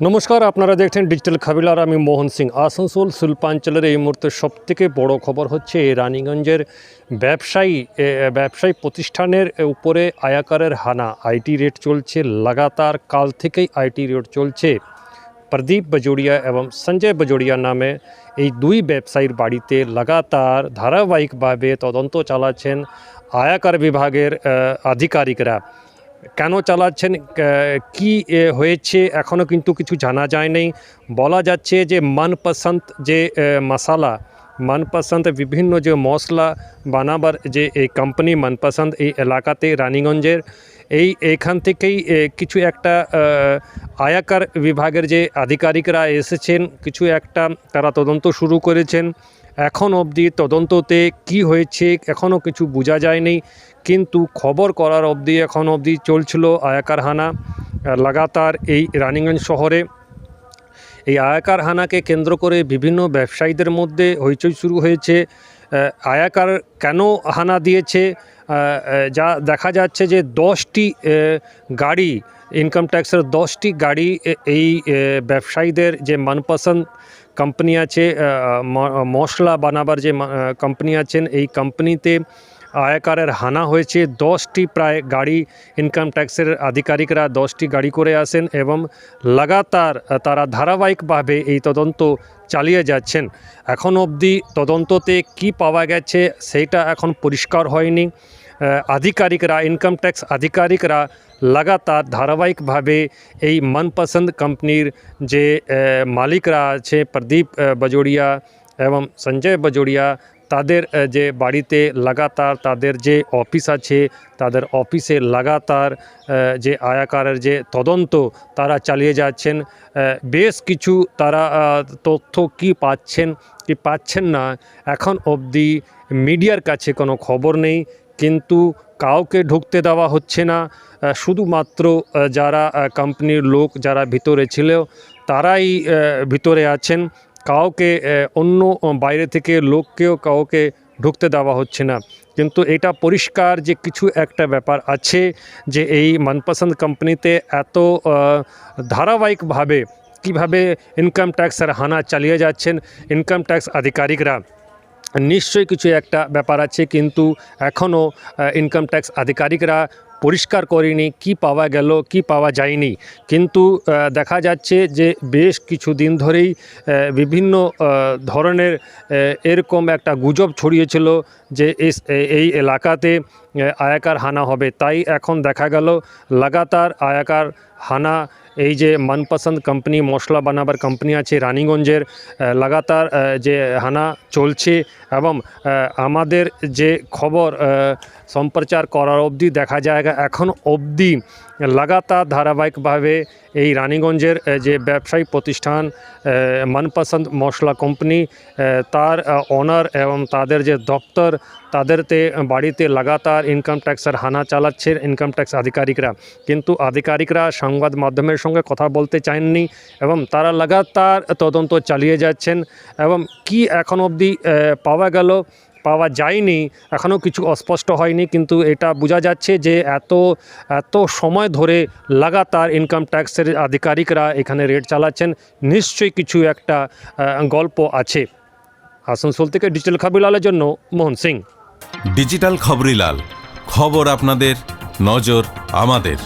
নমস্কার, আপনারা দেখছেন ডিজিটাল খাবিলার আমি মোহন সিং। আসানসোল শিল্পাঞ্চলের এই মুহূর্তে সবথেকে বড় খবর হচ্ছে রানীগঞ্জের ব্যবসায়ী ব্যবসায়ী প্রতিষ্ঠানের উপরে আয়াকারের হানা। আইটি রেট চলছে লাগাতার, কাল থেকেই আইটি রেট চলছে। প্রদীপ বাজোড়িয়া এবং সঞ্জয় বাজোড়িয়া নামে এই দুই ব্যবসায়ীর বাড়িতে লাগাতার ধারাবাহিকভাবে তদন্ত চালাচ্ছেন আয়াকার বিভাগের আধিকারিকরা। কেন চালাচ্ছেন? ক- হয়েছে? এখনও কিন্তু কিছু জানা যায় বলা যাচ্ছে যে মনপসন্দ যে মশালা, মনপসন্দ বিভিন্ন যে মশলা বানাবার যে এই কোম্পানি মনপসন্দ এই এলাকাতে রানীগঞ্জের, এই এখান থেকেই কিছু একটা আয়াকার বিভাগের যে আধিকারিকরা এসেছেন, কিছু একটা তারা তদন্ত শুরু করেছেন। এখন অবধি তদন্ততে কি হয়েছে, এখনও কিছু বোঝা যায়নি। কিন্তু খবর করার অবধি এখন অবধি চলছিল আয়াকার হানা লাগাতার এই রানিগঞ্জ শহরে এই আয়াকার হানাকে কেন্দ্র করে বিভিন্ন ব্যবসায়ীদের মধ্যে হইচই শুরু হয়েছে। আয়াকার কেন হানা দিয়েছে? যা দেখা যাচ্ছে যে দশটি গাড়ি ইনকাম ট্যাক্সের দশটি গাড়ি এই ব্যবসায়ীদের যে মনপসন্দ কোম্পানি আছে মশলা বানাবার যে কোম্পানি আছেন, এই কোম্পানিতে আয়কারের হানা হয়েছে। দশটি প্রায় গাড়ি ইনকাম ট্যাক্সের আধিকারিকরা দশটি গাড়ি করে আসেন এবং লাগাতার তারা ধারাবাহিকভাবে এই তদন্ত চালিয়ে যাচ্ছেন। এখন অবধি তদন্ততে কি পাওয়া গেছে সেইটা এখন পরিষ্কার হয়নি। আধিকারিকরা ইনকাম ট্যাক্স আধিকারিকরা লাগাতার ধারাবাহিকভাবে এই মনপসন্দ কোম্পানির যে মালিকরা আছে, প্রদীপ বাজোড়িয়া এবং সঞ্জয় বাজোড়িয়া তাদের যে বাড়িতে লাগাতার তাদের যে অফিস আছে, তাদের অফিসে লাগাতার যে আয়াকারের যে তদন্ত তারা চালিয়ে যাচ্ছেন। বেশ কিছু তারা তথ্য কি পাচ্ছেন কি পাচ্ছেন না, এখন অবধি মিডিয়ার কাছে কোনো খবর নেই। কিন্তু কাউকে ঢুকতে দেওয়া হচ্ছে না। শুধুমাত্র যারা কোম্পানির লোক যারা ভিতরে ছিল, তারাই ভিতরে আছেন। কাউকে অন্য বাইরে থেকে লোককেও কাউকে ঢুকতে দেওয়া হচ্ছে না। কিন্তু এটা পরিষ্কার যে কিছু একটা ব্যাপার আছে যে এই মনপসন্দ কোম্পানিতে এত ধারাবাহিকভাবে কীভাবে ইনকাম ট্যাক্সের হানা চালিয়ে যাচ্ছেন ইনকাম ট্যাক্স আধিকারিকরা। নিশ্চয়ই কিছু একটা ব্যাপার আছে, কিন্তু এখনও ইনকাম ট্যাক্স আধিকারিকরা পরিষ্কার করিনি, কি পাওয়া গেল, কি পাওয়া যায়নি। কিন্তু দেখা যাচ্ছে যে বেশ কিছু দিন ধরেই বিভিন্ন ধরনের এরকম একটা গুজব ছড়িয়েছিল যে এই এলাকাতে আয়াকার হানা হবে। তাই এখন দেখা গেল, লাগাতার আয়াকার হানা, এই যে মনপসন্দ কোম্পানি মশলা বানাবার কোম্পানি আছে রানীগঞ্জের লাগাতার যে হানা চলছে এবং আমাদের যে খবর সম্প্রচার করার অবধি দেখা যায় এখন অবধি লাগাতার ধারাবাহিকভাবে এই রানীগঞ্জের যে ব্যবসায়ী প্রতিষ্ঠান মনপসন্দ মশলা কোম্পানি তার ওনার এবং তাদের যে দপ্তর, তাদেরতে বাড়িতে লাগাতার ইনকাম ট্যাক্সের হানা চালাচ্ছে ইনকাম ট্যাক্স আধিকারিকরা। কিন্তু আধিকারিকরা সংবাদ মাধ্যমের সঙ্গে কথা বলতে চাননি এবং তারা লাগাতার তদন্ত চালিয়ে যাচ্ছেন এবং কি এখন অবধি পাওয়া গেল, পাওয়া যায়নি এখনও কিছু অস্পষ্ট হয়নি, কিন্তু এটা বোঝা যাচ্ছে যে এত এত সময় ধরে লাগাতার ইনকাম ট্যাক্সের আধিকারিকরা এখানে রেড চালাচ্ছেন, নিশ্চয়ই কিছু একটা গল্প আছে। আসানসোল থেকে ডিজিটাল খাবিলালের জন্য মোহন সিং। ডিজিটাল খবরিলাল, খবর আপনাদের, নজর আমাদের।